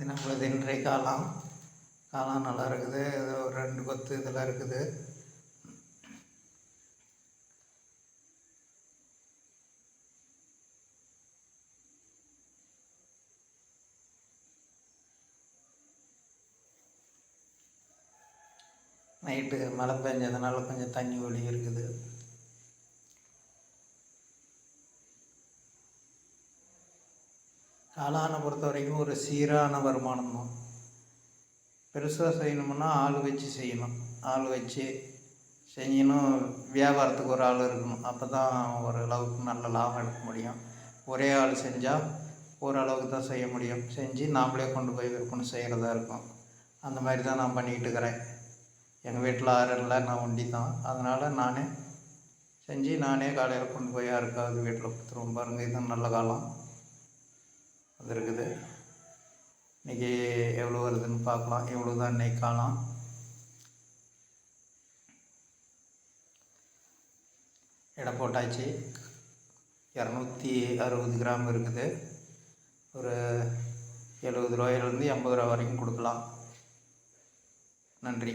இது நம்மளது இன்றைய காலம். காலம் நல்லா இருக்குது. இது ஒரு ரெண்டு கொத்து இதெல்லாம் இருக்குது. நைட்டு மழை பெஞ்சதுனால கொஞ்சம் தண்ணி ஒளி இருக்குது. காளானை பொறுத்த வரைக்கும் ஒரு சீரான வருமானம் தான். பெருசாக செய்யணும்னா ஆள் வச்சு செய்யணும். ஆள் வச்சு செஞ்சணும் வியாபாரத்துக்கு ஒரு ஆள் இருக்கணும். அப்போ தான் ஓரளவுக்கு நல்ல லாபம் எடுக்க முடியும். ஒரே ஆள் செஞ்சால் ஓரளவுக்கு தான் செய்ய முடியும். செஞ்சு நாமளே கொண்டு போய் விற்பனை செய்கிறதா இருக்கும். அந்த மாதிரி தான் நான் பண்ணிக்கிட்டு இருக்கிறேன். எங்கள் வீட்டில் ஆறு இல்லை. நான் ஒண்டி தான். அதனால் நானே செஞ்சு நானே காலையில் கொண்டு போய் யாருக்காவது வீட்டில் கொடுத்துருவோம். பாருங்கள் இதுதான் நல்ல காலம். அது இருக்குது இன்றைக்கி எவ்வளோ வருதுன்னு பார்க்கலாம். எவ்வளோ தான் இன்னைக்கு காலம் எடை போட்டாச்சு. இரநூத்தி அறுபது கிராம் இருக்குது. ஒரு எழுபது ரூபாயிலேருந்து எண்பது ரூபா வரைக்கும் கொடுக்கலாம். நன்றி.